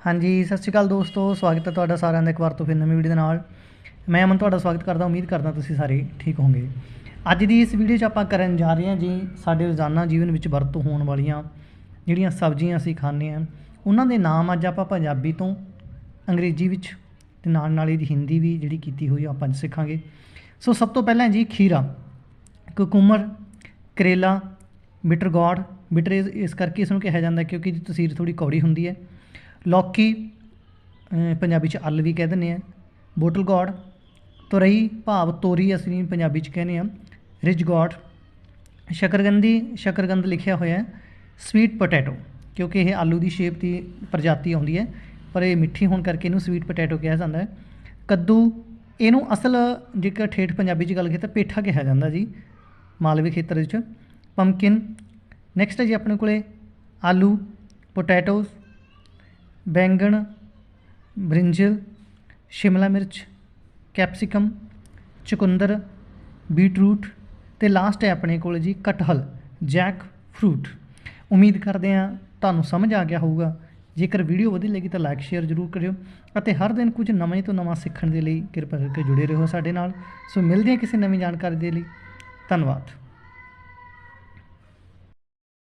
ਹਾਂਜੀ, ਸਤਿ ਸ਼੍ਰੀ ਅਕਾਲ ਦੋਸਤੋ, ਸਵਾਗਤ ਹੈ ਤੁਹਾਡਾ ਸਾਰਿਆਂ ਦਾ ਇੱਕ ਵਾਰ ਤੋਂ ਫਿਰ ਨਵੀਂ ਵੀਡੀਓ ਦੇ ਨਾਲ। ਮੈਂ ਅਮਨ, ਤੁਹਾਡਾ ਸਵਾਗਤ ਕਰਦਾ, ਉਮੀਦ ਕਰਦਾ ਤੁਸੀਂ ਸਾਰੇ ਠੀਕ ਹੋਵੋਗੇ। ਅੱਜ ਦੀ ਇਸ ਵੀਡੀਓ 'ਚ ਆਪਾਂ ਕਰਨ ਜਾ ਰਹੇ ਹਾਂ ਜੀ, ਸਾਡੇ ਰੋਜ਼ਾਨਾ ਜੀਵਨ ਵਿੱਚ ਵਰਤੋਂ ਹੋਣ ਵਾਲੀਆਂ ਜਿਹੜੀਆਂ ਸਬਜ਼ੀਆਂ ਅਸੀਂ ਖਾਂਦੇ ਹਾਂ, ਉਹਨਾਂ ਦੇ ਨਾਮ ਅੱਜ ਆਪਾਂ ਪੰਜਾਬੀ ਤੋਂ, ਅੰਗਰੇਜ਼ੀ ਵਿੱਚ ਤੇ ਨਾਲ ਨਾਲ ਇਹਦੀ ਹਿੰਦੀ ਵੀ ਜਿਹੜੀ ਕੀਤੀ ਹੋਈ ਆ, ਆਪਾਂ ਸਿੱਖਾਂਗੇ। ਸੋ ਸਭ ਤੋਂ ਪਹਿਲਾਂ ਜੀ, ਖੀਰਾ, ਕੁਕੂਮਰ, ਕਰੇਲਾ ਬਿਟਰ ਗੋਡ ਬਿਟਰ ਇਸ ਇਸ ਕਰਕੇ ਇਸ ਨੂੰ ਕਿਹਾ ਜਾਂਦਾ ਕਿਉਂਕਿ ਇਹਦੀ ਤਸੀਰ ਥੋੜੀ ਕੌੜੀ ਹੁੰਦੀ ਹੈ। ਲੌਕੀ ਪੰਜਾਬੀ ਚ ਅੱਲ ਵੀ ਕਹਿ ਦਿੰਦੇ ਆ। ਬੋਟਲ ਗੋਡ ਤੁਰਈ ਭਾਵ ਤੋਰੀ ਅਸੀਂ ਪੰਜਾਬੀ ਚ ਕਹਿੰਦੇ ਆ। ਰਿਜ ਗੋਡ ਸ਼ਕਰਗੰਦੀ, ਸ਼ਕਰਗੰਦ ਲਿਖਿਆ ਹੋਇਆ ਹੈ। ਸਵੀਟ ਪੋਟੈਟੋ, ਕਿਉਂਕਿ ਇਹ ਆਲੂ ਦੀ ਸ਼ੇਪ ਦੀ ਪ੍ਰਜਾਤੀ ਆਉਂਦੀ ਹੈ, ਪਰ ਇਹ ਮਿੱਠੀ ਹੋਣ ਕਰਕੇ ਇਹਨੂੰ ਸਵੀਟ ਪੋਟੈਟੋ ਕਿਹਾ ਜਾਂਦਾ ਹੈ। ਕੱਦੂ, ਇਹਨੂੰ ਅਸਲ ਜੇਕਰ ਠੇਠ ਪੰਜਾਬੀ ਚ ਗੱਲ ਕਰੀਏ ਤਾਂ ਪੇਠਾ ਕਿਹਾ ਜਾਂਦਾ ਜੀ, ਮਾਲਵੇ ਖੇਤਰ ਵਿੱਚ। ਪੰਪਕਿਨ ਨੈਕਸਟ ਹੈ ਜੀ ਆਪਣੇ ਕੋਲੇ, ਆਲੂ ਪੋਟੈਟੋਸ ਬੈਂਗਣ, ਬ੍ਰਿੰਜਲ, ਸ਼ਿਮਲਾ ਮਿਰਚ, ਕੈਪਸਿਕਮ, ਚੁਕੰਦਰ, ਬੀਟਰੂਟ ਤੇ ਲਾਸਟ ਹੈ ਆਪਣੇ ਕੋਲ ਜੀ ਕਟਹਲ ਜੈਕ ਫਰੂਟ ਉਮੀਦ ਕਰਦੇ ਹਾਂ ਤੁਹਾਨੂੰ ਸਮਝ ਆ ਗਿਆ ਹੋਊਗਾ। ਜੇਕਰ ਵੀਡੀਓ ਵਧੀਆ ਲੱਗੀ ਤਾਂ ਲਾਈਕ ਸ਼ੇਅਰ ਜ਼ਰੂਰ ਕਰਿਓ ਅਤੇ ਹਰ ਦਿਨ ਕੁਝ ਨਵੇਂ ਤੋਂ ਨਵਾਂ ਸਿੱਖਣ ਦੇ ਲਈ ਕਿਰਪਾ ਕਰਕੇ ਜੁੜੇ ਰਹੋ ਸਾਡੇ ਨਾਲ। ਸੋ ਮਿਲਦੇ ਹਾਂ ਕਿਸੇ ਨਵੀਂ ਜਾਣਕਾਰੀ ਦੇ ਲਈ। ਧੰਨਵਾਦ।